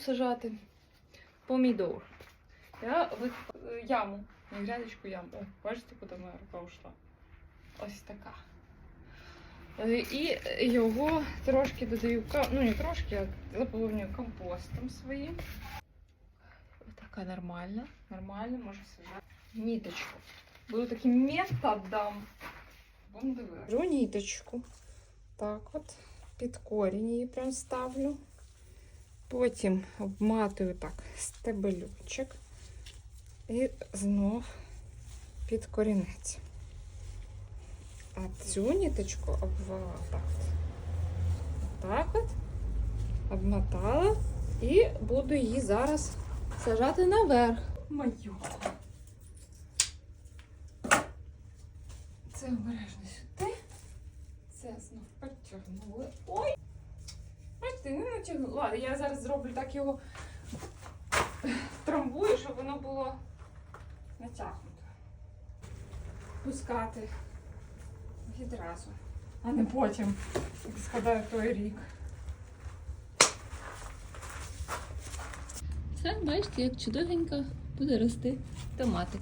сажати помідор. Я яму, не грядочку яму. О, бачите, куди моя рука ушла? Ось така. Е, І його трошки додаю, ну не трошки, а заповнюю компостом своїм. Така нормальна, нормально, можу сажати. Ніточку. Буду таким методом. Будемо дивитися. Беру ніточку. Так от. Під корінь її прям ставлю. Потім обматую так стебелючок. І знов під корінець. А цю ніточку обвела так. Так от. Обмотала. І буду її зараз сажати наверх. Мою. Це обережно сюди. Це знов потягнули. Ой! Бачите. Ладно, я зараз зроблю так його трамбую, щоб воно було натягнуто. Пускати відразу, а не потім, як згадаю той рік. Це, бачите, як чудовенько буде рости томатик.